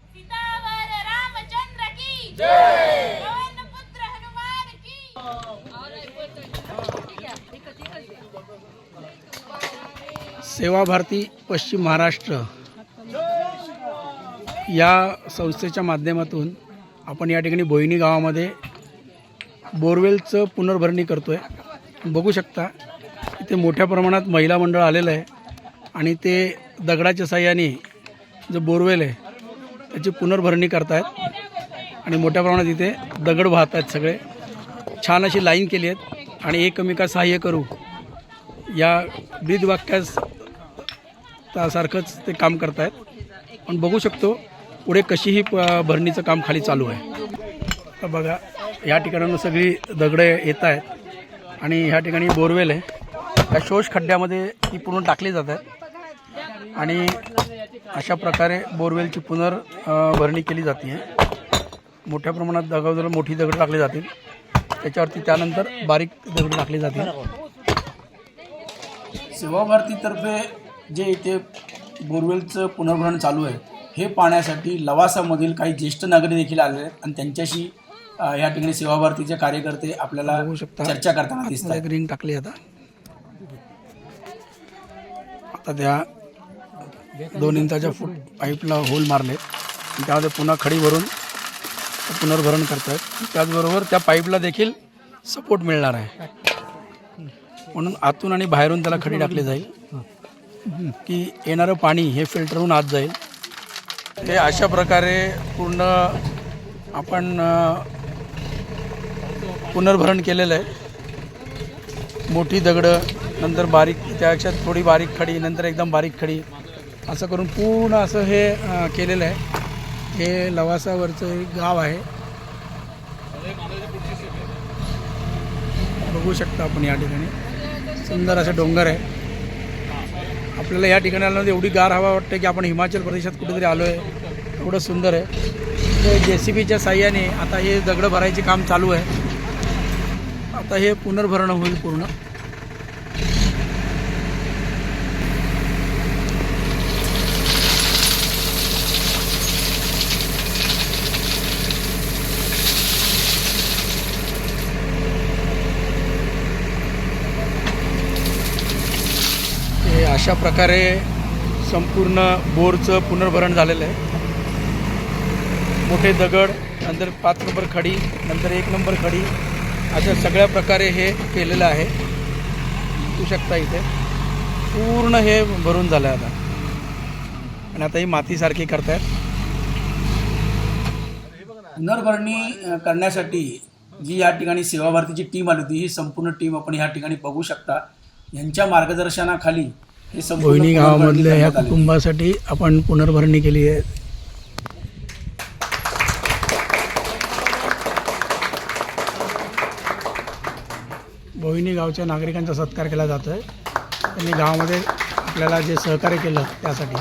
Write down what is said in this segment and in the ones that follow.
सीतावर रामचंद्र की जय पुत्र हनुमान की सेवा भारती पश्चिम महाराष्ट्र या संस्थेच्या माध्यमातून आपण या ठिकाणी बोईनी गावामध्ये बोरवेलचं पुनर्भरणी करतो आहे बघू शकता इथे मोठ्या प्रमाणात महिला मंडळ आलेलं आहे आणि ते दगडाच्या साह्याने जो बोरवेल आहे त्याची पुनर्भरणी करतायत आणि मोठ्या प्रमाणात इथे दगड वाहत आहेत सगळे. छान अशी लाईन केली आहेत आणि एकमेका सहाय्य करू या ब्रीदवाक्यास त्यासारखंच ते काम करतायत. पण बघू शकतो पुढे कशीही प- भरणीचं काम खाली चालू आहे. बघा या ठिकाणानं सगळी दगडं येत आहेत. आणि ह्या ठिकाणी बोरवेल आहे. या शोष खड्ड्यामध्ये ती पूर्ण टाकली जात आहेत. आणि अशा प्रकारे बोरवेलची पुनर्भरणी केली जाते मोठ्या प्रमाणात दगड मोठी दगड टाकली जातील. त्याच्यावरती त्यानंतर बारीक दगड टाकली जातील. सेवाभारतीतर्फे जे इथे बोरवेलचं पुनर्भरण चालू आहे हे पाहण्यासाठी लवासामधील काही ज्येष्ठ नागरिक देखील आले आहेत. आणि त्यांच्याशी या ठिकाणी सेवा भारतीचे कार्यकर्ते आपल्याला चर्चा करताना दिसतात. रिंग टाकली आता. आता त्या दोन इंचाच्या फूट पाईपला होल मारले. त्यामध्ये पुन्हा खडी भरून पुनर्भरण करतात त्याचबरोबर त्या पाईपला देखील सपोर्ट मिळणार आहे. म्हणून आतून आणि बाहेरून त्याला खडी टाकली जाईल. की येणारं पाणी हे फिल्टर होऊन आत जाईल. हे अशा प्रकारे पूर्ण आपण पुनर्भरण केलेलं आहे. मोठी दगडं नंतर बारीक त्यापेक्षा थोडी बारीक खडी नंतर एकदम बारीक खडी. असं करून पूर्ण असं हे केलेलं आहे. हे लवासावरचं एक गाव आहे. बघू शकता आपण या ठिकाणी. सुंदर असं डोंगर आहे. आपल्याला या ठिकाणी आल्यानंतर एवढी गार हवा वाटते की आपण हिमाचल प्रदेशात कुठेतरी आलो आहे एवढं सुंदर आहे. जे सी बीच्या साह्याने आता हे दगडं भरायचे काम चालू आहे. आता हे पुनर्भरण होईल पूर्ण. हे अशा प्रकारे संपूर्ण बोरचं पुनर्भरण झालेलं आहे. मोठे दगड नंतर पाच नंबर खडी नंतर एक नंबर खडी अशा सगळ्या प्रकारे हे केलेलं आहे. बघू शकता इथे. पूर्ण हे भरून झालं आहे आता. आणि आता ही मातीसारखी करतायत. पुनर्भरणी करण्यासाठी जी या ठिकाणी सेवा भारतीची टीम आली होती ही संपूर्ण टीम आपण या ठिकाणी बघू शकता. यांच्या मार्गदर्शनाखाली हे गावामधल्या ह्या. कुटुंबासाठी आपण पुनर्भरणी केली आहे. बोईनी गावच्या नागरिकांचा सत्कार केला जातो आहे त्यांनी गावामध्ये आपल्याला जे सहकार्य केलं त्यासाठी.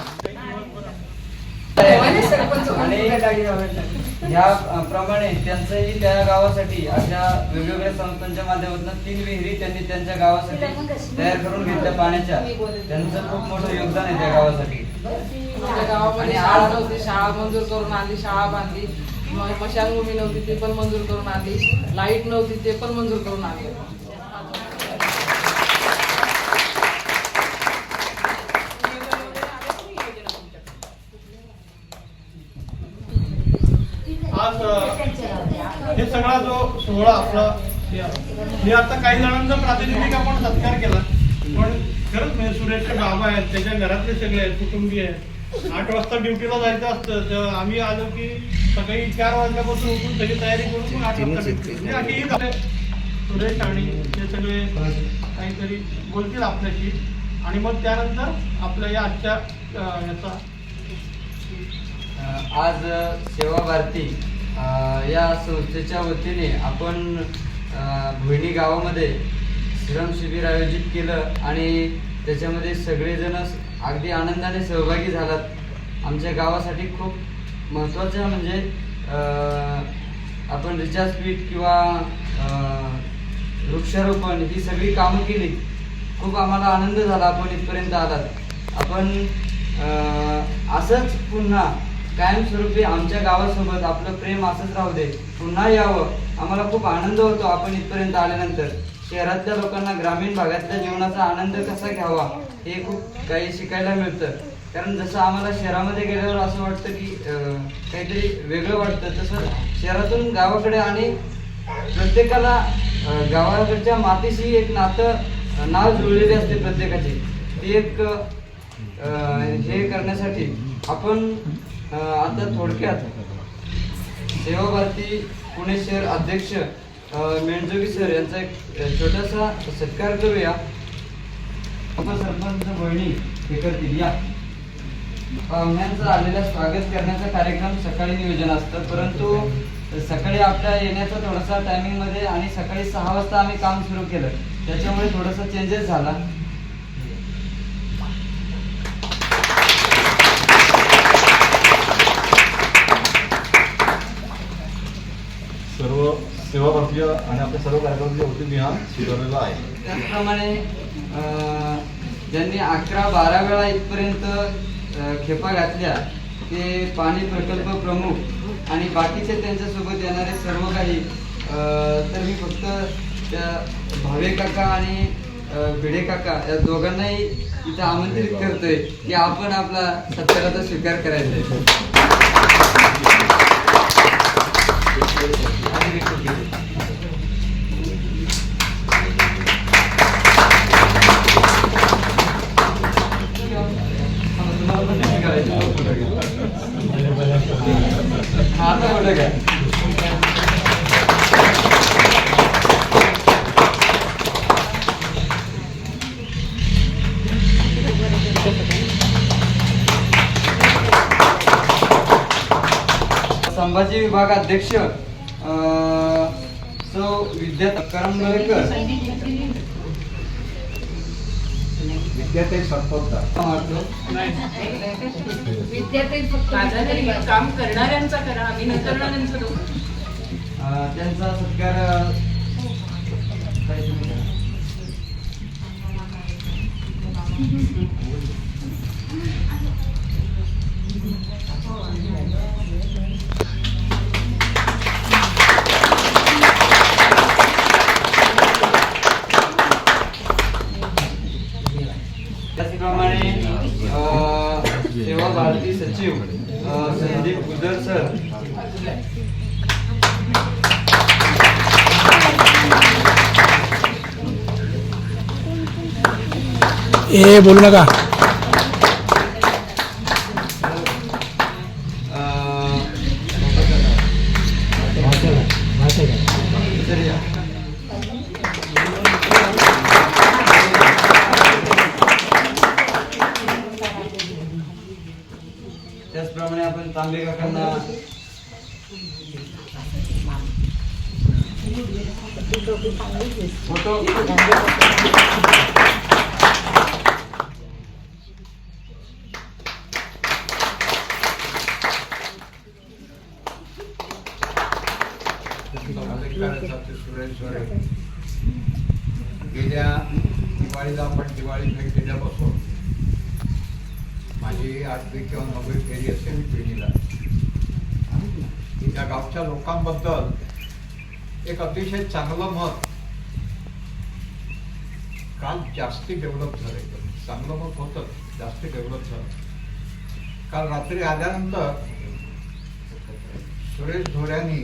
याप्रमाणे त्यांचंही त्या गावासाठी अशा वेगवेगळ्या संस्थांच्या माध्यमातून तीन विहिरी त्यांनी त्यांच्या गावासाठी तयार करून घेतल्या पाण्याच्या. त्यांचं खूप मोठं योगदान आहे त्या गावासाठी. गावामध्ये शाळा नव्हती शाळा मंजूर करून आणली शाळा बांधली. स्मशानभूमी नव्हती ती पण मंजूर करून आणली लाइट नव्हती ते पण मंजूर करून आणले आज अ, हे सगळा जो सोहळा आपला. हे आता काही जणांचा प्रातिनिधिक आपण सत्कार केला. पण खरंच म्हणजे सुरेश बाबा आहेत त्याच्या घरातले सगळे आहेत कुटुंबीय आहेत. आठ वाजता ड्युटीला जायचं असतं तर आम्ही आलो की सकाळी चार वाजल्यापासून उठून सगळी तयारी करून मग आठ वाजता. म्हणजे ही झाली. सुरेश आणि ते सगळे काहीतरी बोलतील आपल्याशी. आणि मग त्यानंतर आपल्या या आजच्या याचा आज सेवा भारती या संस्थेच्या वतीने आपण भुईणी गावामध्ये श्रम शिबिर आयोजित केलं आणि त्याच्यामध्ये सगळेजण अगदी आनंदाने सहभागी झालात. आमच्या गावासाठी खूप महत्त्वाचं म्हणजे आपण रिचार्ज पीठ किंवा वृक्षारोपण ही सगळी कामं केली. खूप आम्हाला आनंद झाला आपण इथपर्यंत आलात. आपण असंच पुन्हा कायमस्वरूपी आमच्या गावासोबत आपलं प्रेम असंच राहू दे. पुन्हा यावं. आम्हाला खूप आनंद होतो आपण इथपर्यंत आल्यानंतर. शहरातल्या लोकांना ग्रामीण भागातल्या जीवनाचा आनंद कसा घ्यावा हे खूप काही शिकायला मिळतं. कारण जसं आम्हाला शहरामध्ये गेल्यावर असं वाटतं की काहीतरी वेगळं वाटतं तसं शहरातून गावाकडे आणि प्रत्येकाला गावाकडच्या मातीशी एक नातं नाव जुळलेले असते प्रत्येकाचे. ती एक हे करण्यासाठी आपण आता थोडक्यात सेवा भारती पुणे शहर अध्यक्ष मेणजोगी सर यांचा एक छोटासा सत्कार करूया. उपसरपंच बहिणी हे करतील या पाहुण्यांचं आलेलं स्वागत करण्याचा कार्यक्रम सकाळी नियोजन असतं परंतु सकाळी आपल्या येण्याचा थोडासा टायमिंगमध्ये आणि सकाळी सहा वाजता आम्ही काम सुरू केलं. त्याच्यामुळे थोडासा चेंजेस झाला सर्व भारतीय आणि आपल्या सर्व कार्यक्रमाच्या वतीने हा स्वीकारलेला आहे त्याचप्रमाणे अं, ज्यांनी अकरा बारा वेळा इथपर्यंत अं, खेपा घातल्या ते पाणी प्रकल्प प्रमुख आणि बाकीचे त्यांच्यासोबत येणारे सर्व काही अं, तर मी फक्त त्या भावे काका आणि अं, भिडे काका या दोघांनाही इथं आमंत्रित करतोय की आपण आपला सत्काराचा स्वीकार करायचा आहे. आता काय संभाजी विभागाध्यक्ष विद्या सौ विद्या माझा तरी काम करणाऱ्यांचा करा आम्ही न करणाऱ्यांचं त्यांचा सत्कार अं, काय ए बोलू नका. त्याचप्रमाणे आपण तांबे काकांना फोटो गेल्या दिवाळीला आपण दिवाळी भेट दिल्यापासून माझी आठवी किंवा नववी फेरी असेल पिढीला आमच्या लोकांबद्दल एक अतिशय चांगलं मत काल जास्ती डेव्हलप झालं एकदम चांगलं मत होतं जास्ती डेव्हलप झालं. काल रात्री आल्यानंतर सुरेश धोऱ्यांनी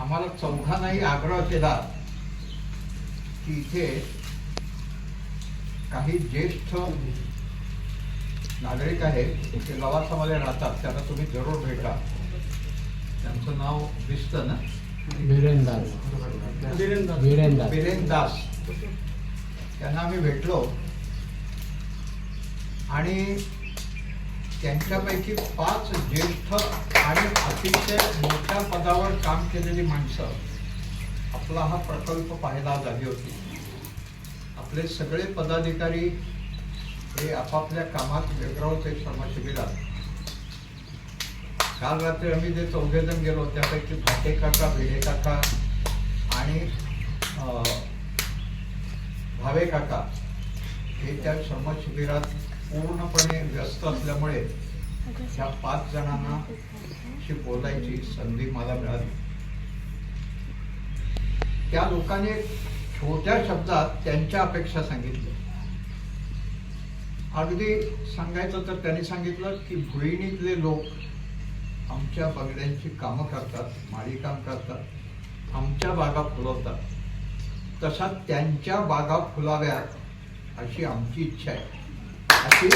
आम्हाला चौघांनाही आग्रह केला की इथे काही ज्येष्ठ नागरिक आहेत ते लवासामध्ये राहतात त्यांना तुम्ही जरूर भेटा. त्यांचं नाव दिसतं ना? बिरेन दास. त्यांना आम्ही भेटलो. आणि त्यांच्यापैकी पाच ज्येष्ठ आणि अतिशय मोठ्या पदावर काम केलेली माणसं आपला हा प्रकल्प पाहायला झाली होती. आपले सगळे पदाधिकारी हे आपापल्या कामात व्यग्र होते श्रमशिबिरात. काल रात्री आम्ही जे चौघे जण गेलो त्यापैकी भाटे काका भिडे काका आणि भावे काका हे त्या श्रमशिबिरात पूर्णपणे व्यस्त असल्यामुळे ह्या पाच जणांना शी बोलायची संधी मला मिळाली. त्या लोकांनी छोट्या शब्दात त्यांच्या अपेक्षा सांगितल्या. अगदी सांगायचं तर त्यांनी सांगितलं की भुईणीतले लोक आमच्या बंगड्यांची कामं करतात माळी काम करतात आमच्या बागा फुलवतात. तशा त्यांच्या बागा फुलाव्यात अशी आमची इच्छा आहे. अशी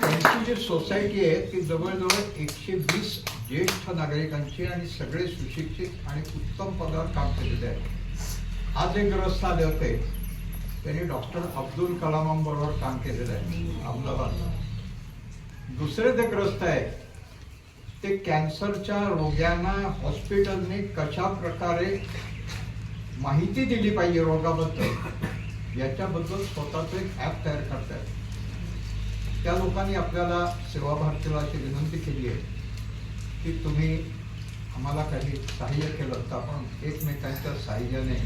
त्यांची जी सोसायटी आहे ती जवळजवळ एकशे वीस ज्येष्ठ नागरिकांची आणि सगळे सुशिक्षित आणि उत्तम पदावर काम केलेले आहे आज एक ग्रस्त आले होते. त्यांनी डॉक्टर अब्दुल कलामांबरोबर काम केलेलं आहे अहमदाबाद. दुसरे ते ग्रस्त आहेत ते कॅन्सरच्या रोग्यांना हॉस्पिटलने कशा प्रकारे माहिती दिली पाहिजे रोगाबद्दल याच्याबद्दल स्वतःचं एक ॲप तयार करतायत. त्या लोकांनी आपल्याला सेवा भारतीला अशी विनंती केली आहे की तुम्ही आम्हाला काही सहाय्य केलं तर आपण एकमेकांच्या साहाय्याने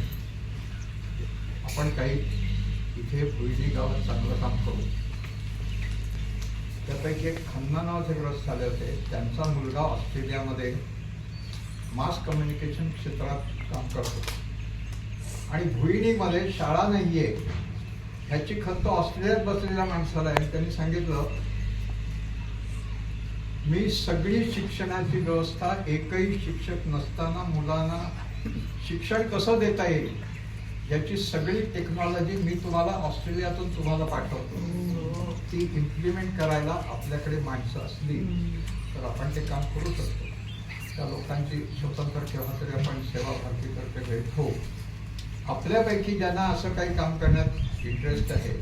आपण काही इथे भुईनी गावात चांगलं काम करू. त्यापैकी एक खन्ना नावाचे ग्रस्त झाले होते. त्यांचा मुलगा ऑस्ट्रेलियामध्ये मास कम्युनिकेशन क्षेत्रात काम करतो आणि भुईणीमध्ये शाळा नाहीये. ह्याची खंत ऑस्ट्रेलियात बसलेल्या माणसाला आहे त्यांनी सांगितलं मी सगळी शिक्षणाची व्यवस्था एकही शिक्षक नसताना मुलांना शिक्षण कसं देता येईल? याची सगळी टेक्नॉलॉजी मी तुम्हाला ऑस्ट्रेलियातून तुम्हाला पाठवतो. ती इम्प्लिमेंट करायला आपल्याकडे माणसं असली तर आपण ते काम करू शकतो. त्या लोकांची स्वतंत्र केव्हा तरी आपण सेवा भारतीतर्फे भेट होऊ आपल्यापैकी ज्यांना असं काही काम करण्यात इंटरेस्ट आहे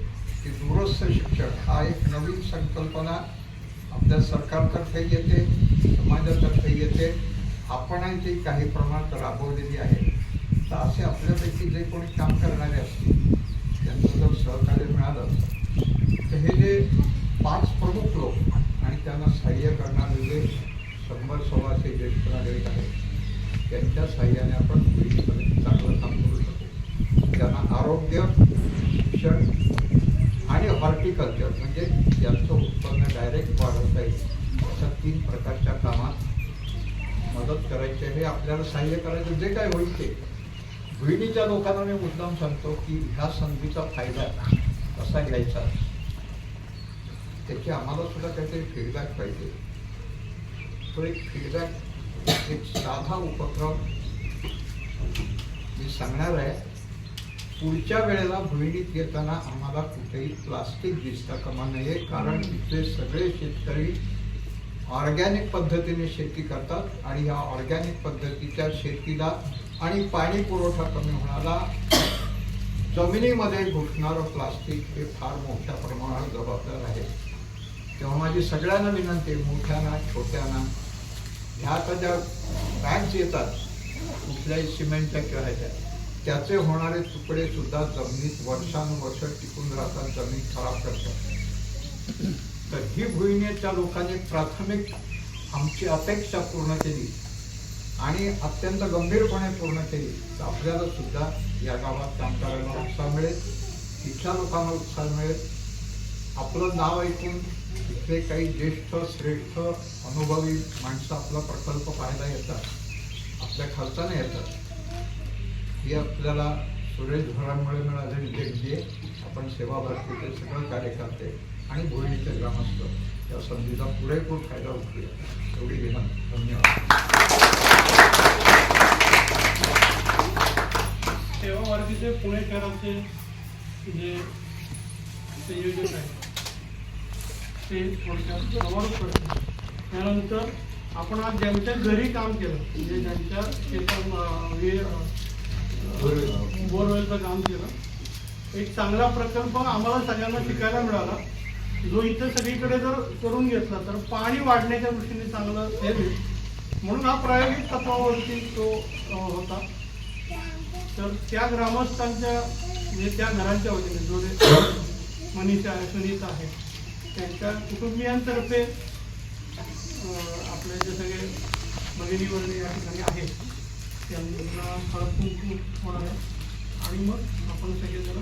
की दूरस्थ शिक्षण हा एक नवीन संकल्पना आपल्या सरकारतर्फे येते समाजातर्फे येते. आपणांची काही प्रमाणात राबवलेली आहे. तर असे आपल्यापैकी जे कोणी काम करणारे असतील त्यांचं जर सहकार्य मिळालं तर हे जे पाच प्रमुख लोक आणि त्यांना सहाय्य करणारे जे शंभर सोळाशे ज्येष्ठ नागरिक आहेत त्यांच्या सहाय्याने आपण पुढे चांगलं काम करू शकतो त्यांना आरोग्य शिक्षण आणि हॉर्टिकल्चर म्हणजे ज्यांचं उत्पन्न डायरेक्ट वाढवता येईल अशा तीन प्रकारच्या कामात मदत करायची आहे. आपल्याला सहाय्य करायचं जे काय होईल ते. गृहिणीच्या लोकांना मी मुद्दाम सांगतो की ह्या संधीचा फायदा कसा घ्यायचा त्याची आम्हाला सुद्धा काहीतरी फीडबॅक पाहिजे. तो एक फीडबॅक एक साधा उपक्रम मी सांगणार आहे. पुढच्या वेळेला भुईणीत येताना आम्हाला कुठेही प्लास्टिक दिसता कामा नये कारण इथले सगळे शेतकरी ऑर्गॅनिक पद्धतीने शेती करतात आणि ह्या ऑर्गॅनिक पद्धतीच्या शेतीला आणि पाणी पुरवठा कमी होण्याला जमिनीमध्ये घुसणारं प्लास्टिक हे फार मोठ्या प्रमाणावर जबाबदार आहे. तेव्हा माझी सगळ्यांना विनंती मोठ्यांना छोट्यांना ह्या आता ज्या बॅग्स येतात कुठल्याही सिमेंटच्या किंवा ह्याच्या त्याचे होणारे तुकडे सुद्धा जमिनीत वर्षानुवर्ष टिकून राहतात जमीन खराब करतात. तर ही भुईनेच्या लोकांनी प्राथमिक आमची अपेक्षा पूर्ण केली. आणि अत्यंत गंभीरपणे पूर्ण केली. तर आपल्याला सुद्धा या गावात काम करायला उत्साह मिळेल. इथल्या लोकांना उत्साह मिळेल. आपलं नाव ऐकून इथले काही ज्येष्ठ श्रेष्ठ अनुभवी माणसं आपला प्रकल्प पाहायला येतात. आपल्या खर्चाने येतात. ही आपल्याला सुरेश भरामुळे मिळालेली देणगी आहे. आपण सेवा भारतीचे सगळं कार्यकर्ते आणि भोईणीचे ग्रामस्थ या संधीचा पुरेपूर फायदा उठूया एवढी विनंती. धन्यवाद. सेवा भारतीचे हो, पुणे शहराचे जे संयोजक आहेत. ते थोडक्यात कव्हर करतो त्यानंतर आपण आज ज्यांच्या घरी काम केलं म्हणजे ज्यांच्या शेतात हे, बोरवेलचं काम केलं एक चांगला प्रकल्प आम्हाला सगळ्यांना शिकायला मिळाला. जो इथं सगळीकडे जर करून घेतला तर पाणी वाढण्याच्या दृष्टीने चांगलं हे होईल. म्हणून हा प्रायोगिक तत्वावरती तो होता. तर त्या ग्रामस्थांच्या म्हणजे त्या घरांच्या वतीने जो मनीषा आहे सुनीता आहे त्यांच्या कुटुंबियांतर्फे आपले जे सगळे भगिनी वर्णी या ठिकाणी आहेत त्यांना हळद खूप होणार आहे. आणि मग आपण सगळेजण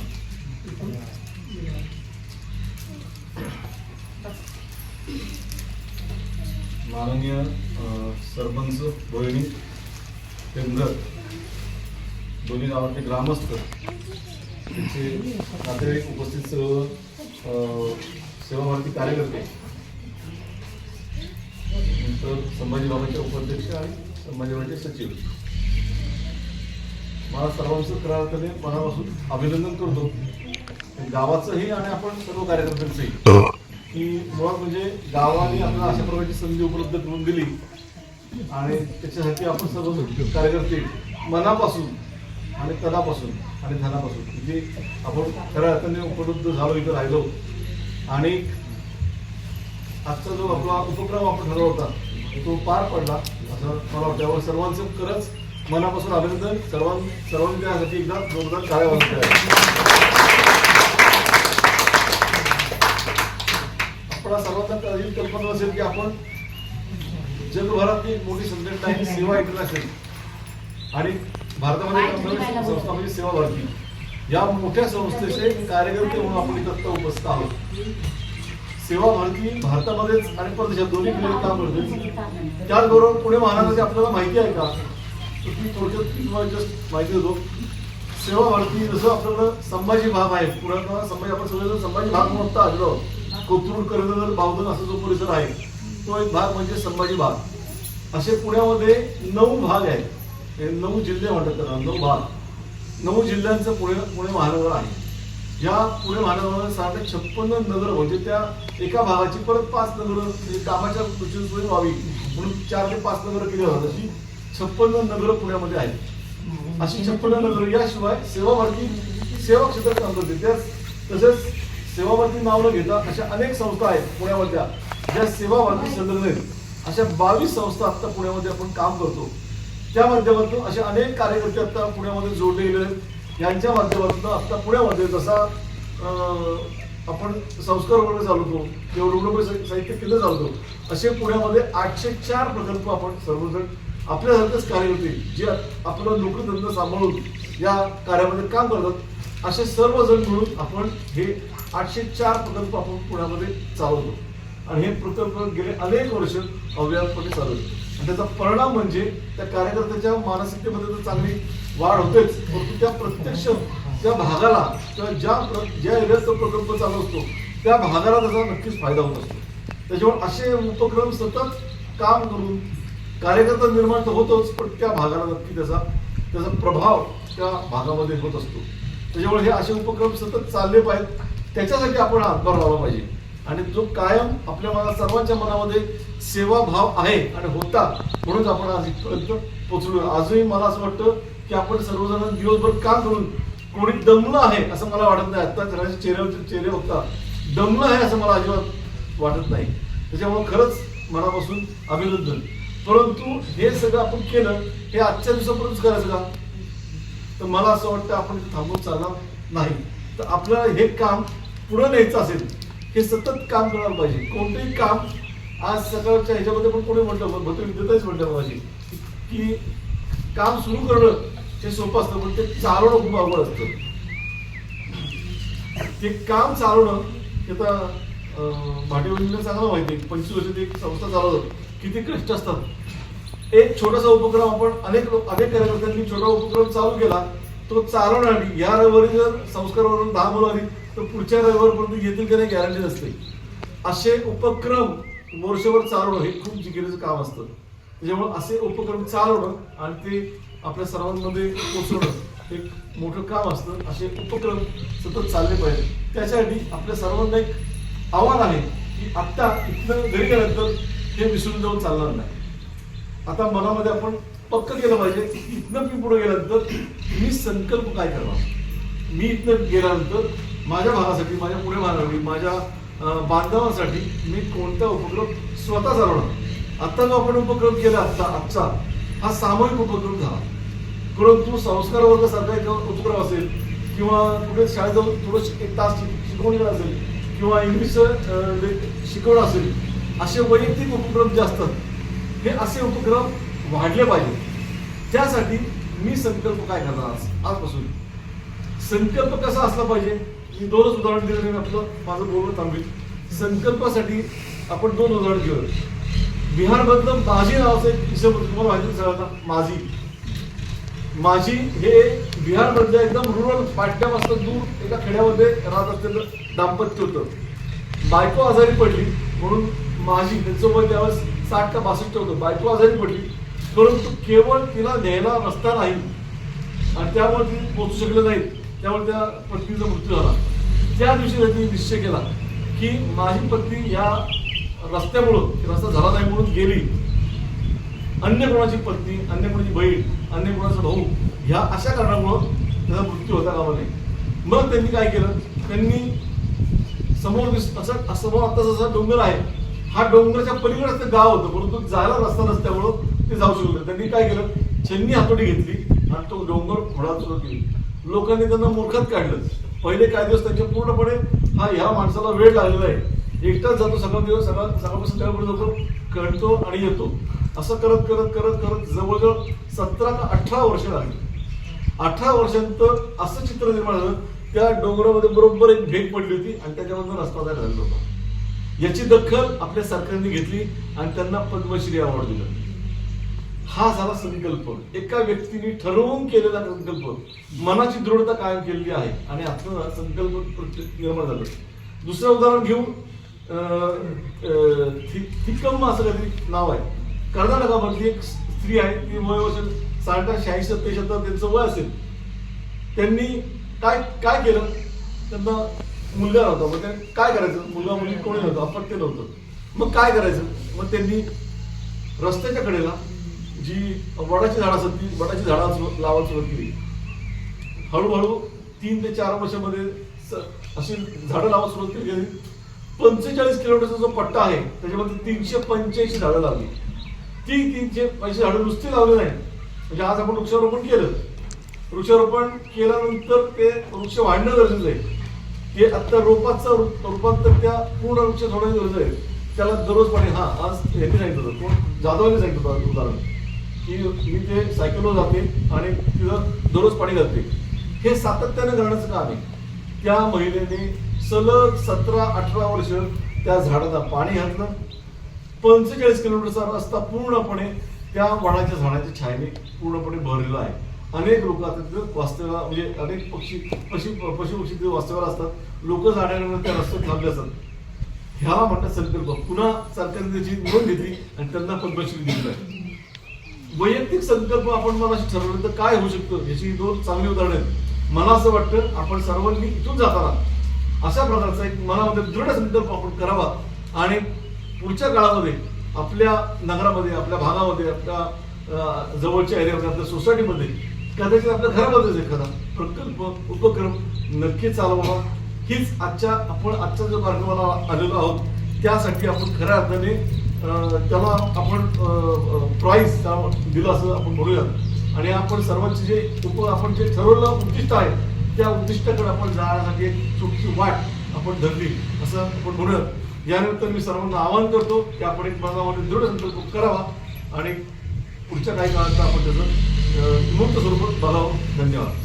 इथून माननीय सरपंच रोहिणी केंद्र दोन्ही गावातले ग्रामस्थ त्यांचे नातेवाईक उपस्थित सर्व सेवा भारती कार्यकर्ते नंतर संभाजी बाबांचे उपाध्यक्ष आणि संभाजी सचिव. मला सर्वांचं करार्थने मनापासून अभिनंदन करतो. गावाचंही आणि आपण सर्व कार्यकर्त्यांचंही. की मुळात म्हणजे गावाने आपल्याला अशा प्रकारची संधी उपलब्ध करून दिली. आणि त्याच्यासाठी आपण सर्व कार्यकर्ते मनापासून आणि तनापासून आणि धनापासून म्हणजे आपण खऱ्या अर्थाने उपलब्ध झालो इथं राहिलो. आणि आजचा जो आपला उपक्रम आपण ठरवला होता तो पार पडला. असं मला वाटतं त्यावर सर्वांचं खरंच मनापासून अभिनंदन. सर्वां सर्वांनी त्यासाठी एकदा जोरदार टाळ्या वाजवल्या. आपणा सर्वांना कल्पना असेल की आपण जगभरातली एक मोठी संघटना आहे सेवा इंटरनॅशनल आणि भारतामध्ये संस्था म्हणजे सेवा भारती. या मोठ्या संस्थेचे कार्यकर्ते म्हणून आपण आता उपस्थित आहोत. सेवा भारती भारतामध्येच आणि परदेशात दोन्ही काम करते. त्याचबरोबर पुणे महानगराची आपल्याला माहिती आहे का? तर ती थोडक्यात तुम्हाला just माहिती देतो. सेवा भारती जसं आपल्याकडं संभाजी भाग आहे पुण्यात संभाजी आपण सगळेजण संभाजी भाग म्हणून आलो कोथरूड करंजर बावधन असा जो परिसर आहे तो एक भाग म्हणजे संभाजी भाग. असे पुण्यामध्ये नऊ भाग आहेत. हे नऊ जिल्हे म्हणतात त्याला नऊ भाग. नऊ जिल्ह्यांचं पुणे पुणे महानगर आहे. या पुणे महानगरामध्ये साडे छप्पन्न नगर म्हणजे त्या एका भागाची परत पाच नगर म्हणजे कामाच्या दृष्टीने व्हावी. म्हणून चार ते पाच नगर केली जातात अशी छप्पन्न नगर पुण्यामध्ये आहेत. अशी छप्पन्न नगर याशिवाय सेवा भारती सेवा क्षेत्रात काम करते त्या तसेच सेवा भारती नाव न घेता अशा अनेक संस्था आहेत पुण्यामधल्या. ज्या सेवा भारती आहेत. अशा बावीस संस्था आता पुण्यामध्ये आपण काम करतो. त्या माध्यमातून असे अनेक कार्यकर्ते आता पुण्यामध्ये जोडले गेले आहेत. यांच्या माध्यमातून आता पुण्यामध्ये जसा आपण संस्कार वर्ग चालवतो किंवा रुग्णवाहिका साहित्य केंद्र चालवतो असे पुण्यामध्ये आठशे चार प्रकल्प आपण सर्वजण आपल्यासारखेच कार्यकर्ते जे आपलं नोकरीधंदा सांभाळून या कार्यामध्ये काम करतात. असे सर्वजण मिळून आपण हे आठशे चार प्रकल्प आपण पुण्यामध्ये चालवतो. आणि हे प्रकल्प गेले अनेक वर्ष अव्यापणे चालवतो. त्याचा परिणाम म्हणजे त्या कार्यकर्त्याच्या मानसिकतेमध्ये तर चांगली वाढ होतेच. परंतु त्या प्रत्यक्ष त्या भागाला किंवा ज्या ज्या एरियात तो प्रकल्प चालू असतो त्या भागाला त्याचा नक्कीच फायदा होत असतो. त्याच्यामुळे असे उपक्रम सतत काम करून कार्यकर्ता निर्माण तर होतोच पण त्या भागाला नक्की त्याचा त्याचा प्रभाव त्या भागामध्ये होत असतो. त्याच्यामुळे हे असे उपक्रम सतत चालले पाहिजेत. त्याच्यासाठी आपण हातभार लावला पाहिजे. आणि जो कायम आपल्या मना सर्वांच्या मनामध्ये सेवाभाव आहे आणि होता. म्हणून आपण आज इथपर्यंत पोचलो आजही मला असं वाटतं की आपण सर्वजण दिवसभर काम करून कोणी दमलं आहे असं मला वाटत नाही. आता घराचे चेहऱ्यावरचे चेहरे होता. दमलं आहे असं मला अजिबात वाटत नाही. त्याच्यामुळे खरंच मनापासून अभिनंदन. परंतु हे सगळं आपण केलं हे आजच्या दिवसापर्यंत करायचं का? तर मला असं वाटतं आपण थांबून चालणार नाही. तर आपल्याला हे काम पुढे न्यायचं असेल हे सतत काम करायला पाहिजे. कोणतंही काम आज सकाळच्या ह्याच्यामध्ये पण कोणी म्हटलं भरपूर विद्यार्थीच म्हटलं माझी. की काम सुरू करणं हे सोपं असतं पण ते चालवणं खूप अवघड असतं. ते काम चालवणं आता अं, चांगलं माहिती आहे. पंचवीस वर्ष एक संस्था चालवतात किती कष्ट असतात. एक छोटासा उपक्रम आपण अनेक लोक अनेक कार्यकर्त्यांनी छोटा उपक्रम चालू केला. तो चालवण्यासाठी या रविवारी जर संस्कारावरून दहा मुलं आली तर पुढच्या रविवारपर्यंत येतील की नाही गॅरंटी नसते. असे उपक्रम वर्षभर चालवणं हे खूप जिकिरीचं काम असतं. त्याच्यामुळे असे उपक्रम चालवणं आणि ते आपल्या सर्वांमध्ये पोचवणं एक मोठं काम असतं. असे उपक्रम सतत चालले पाहिजे त्याच्यासाठी आपल्या सर्वांना एक आव्हान आहे की आत्ता इथनं घरी गेल्यानंतर हे विसरून जाऊन चालणार नाही. आता मनामध्ये आपण पक्क केलं पाहिजे. की इथनं मी पुढे गेल्यानंतर मी संकल्प काय करणार? मी इथनं गेल्यानंतर माझ्या भागासाठी माझ्या पुणे भागासाठी माझ्या बांधवांसाठी मी कोणता उपक्रम स्वतः चालवणार आत्ता जो आपण उपक्रम केला आत्ता आजचा हा सामूहिक उपक्रम झाला. परंतु संस्कार वर्ग सारखा एक उपक्रम असेल किंवा कुठे शाळेत जाऊन थोडं एक तास शिकवणीला असेल किंवा इंग्लिश शिकवणं असेल असे वैयक्तिक उपक्रम जे असतात हे असे उपक्रम वाढले पाहिजे. त्यासाठी मी संकल्प काय करणार आज? आजपासून. संकल्प कसा असला पाहिजे? मी दोनच उदाहरण दिलं मी आपलं. माझं बोलणं थांबेल. संकल्पासाठी आपण दोन उदाहरण घेऊ बिहारमधलं माझी नावाचं एक विषय तुम्हाला माहिती आहे सगळ्यांना माझी माझी हे बिहारमधलं एकदम रुरल पाट्यापासून दूर एका खेड्यामध्ये राहत असलेलं दाम्पत्य होतं. बायको आजारी पडली म्हणून माझी त्यांचं वय त्यावेळेस साठ का बासष्ट होतं. बायको आजारी पडली परंतु केवळ तिला न्यायला रस्ता नाही. आणि त्यामुळे ती पोचू शकले नाहीत त्यामुळे त्या पत्नीचा मृत्यू झाला. त्या दिवशी त्यांनी निश्चय केला की माझी पत्नी या रस्त्यामुळं रस्ता झाला नाही म्हणून गेली. अन्य कोणाची पत्नी अन्य कोणाची बहीण अन्य कोणाचा भाऊ ह्या अशा कारणामुळं त्याचा मृत्यू होता कामा नये. मग त्यांनी काय केलं? त्यांनी समोर दिस असं समोर आता जसा डोंगर आहे. हा डोंगराच्या पलीकडे ते गाव होतं परंतु जायला रस्ता नसल्यामुळं ते जाऊ शकलं त्यांनी काय केलं? छन्नी हातोडी घेतली आणि तो डोंगर घोडा सुरू केली. लोकांनी त्यांना मूर्खात काढलं. पहिले काही दिवस त्यांच्या पूर्णपणे हा ह्या माणसाला वेळ लागलेला आहे. एकटाच जातो सगळा दिवस सगळा सकाळपासून त्यावेळी जातो कळतो आणि येतो. असं करत करत करत करत जवळजवळ सतरा का अठरा वर्ष लागली. अठरा वर्षांत असं चित्र निर्माण झालं. त्या डोंगरामध्ये बरोबर एक भेट पडली होती आणि त्याच्यामधून रस्ता तयार झालेला होता. याची दखल आपल्या सरकारने घेतली आणि त्यांना पद्मश्री अवॉर्ड दिला. हा झाला संकल्प एका व्यक्तीने ठरवून केलेला संकल्प. मनाची दृढता कायम केलेली आहे. आणि आपलं संकल्प प्रत्येक निर्माण झालं. दुसरं उदाहरण घेऊ अं, थिक्कम्मा असं काहीतरी नाव आहे. कर्नाटकामधली एक स्त्री आहे. ती वय वर्ष साठ शहाऐंशी सत्तेशत्तर त्यांचं वय असेल. त्यांनी काय काय केलं? त्यांना मुलगा नव्हता. मग त्यांनी काय करायचं? मुलगा मुलगी कोणी नव्हतं. अपत्य नव्हतं. मग काय करायचं? मग त्यांनी रस्त्याच्या कडेला जी वडाची झाडं असतात ती वडाची झाडं लावायला सुरुवात केली. हळूहळू तीन ते चार वर्षामध्ये स- अशी झाडं लावायला सुरुवात केली. गेली पंचेचाळीस किलोमीटरचा जो पट्टा आहे त्याच्यामध्ये तीनशे पंच्याऐंशी झाडं लावली ती तीनशे पैसे झाडं नुसती लावली नाही. म्हणजे आज आपण वृक्षारोपण केलं. वृक्षारोपण केल्यानंतर ते वृक्ष वाढणं गरजेचं आहे. ते आत्ता रोपाचं रूपांतर त्या पूर्ण वृक्ष थोडं गरजेचं आहे. त्याला दररोज पाणी हा आज हे सांगितलं होतं. कोण? जाधवांनी सांगितलं होतं उदाहरण. की मी ते सायकलवर जाते आणि तिथं दररोज पाणी घालते हे सातत्यानं घालण्याचं काम आहे त्या महिलेने सलग सतरा अठरा वर्ष त्या झाडाला पाणी घातलं पंचेचाळीस किलोमीटरचा रस्ता पूर्णपणे त्या वडाच्या झाडाच्या छायेने पूर्णपणे भरलेला आहे अनेक लोक आता तिथं वास्तव्याला म्हणजे अनेक पक्षी पशु पशु पक्षी तिथे वास्तव्याला असतात लोक जाण्याकडे त्या रस्त्यात थांबले असतात ह्याला म्हणतात संकल्प पुन्हा सरकारने त्याची नोंद घेतली आणि त्यांना पद्मश्री दिली आहे वैयक्तिक संकल्प आपण मनाशी ठरवलं तर काय होऊ शकतं? याची दोन चांगली उदाहरणं आहेत. मला असं वाटतं आपण सर्वांनी इथून जाताना अशा प्रकारचा एक मनामध्ये दृढ संकल्प आपण करावा आणि पुढच्या काळामध्ये आपल्या नगरामध्ये आपल्या भागामध्ये आपल्या जवळच्या एरियामध्ये आपल्या सोसायटीमध्ये कदाचित आपल्या घरामध्येच एखादा प्रकल्प उपक्रम नक्की चालवावा. हीच आजच्या आपण आजच्या जो कार्यक्रमाला आलेलो आहोत त्यासाठी आपण खऱ्या अर्थाने त्याला आपण प्राईज दिलं असं आपण म्हणूयात आणि आपण सर्वांचे जे उप आपण जे ठरवलं उद्दिष्ट आहे त्या उद्दिष्टाकडे आपण जाण्यासाठी एक छोटीशी वाट आपण धरली असं आपण म्हणूयात यानंतर मी सर्वांना आवाहन करतो की आपण एक मनामध्ये दृढ संकल्प करावा आणि पुढच्या काही काळात आपण त्याचं मुक्त मूर्त स्वरूपात बघावं. धन्यवाद.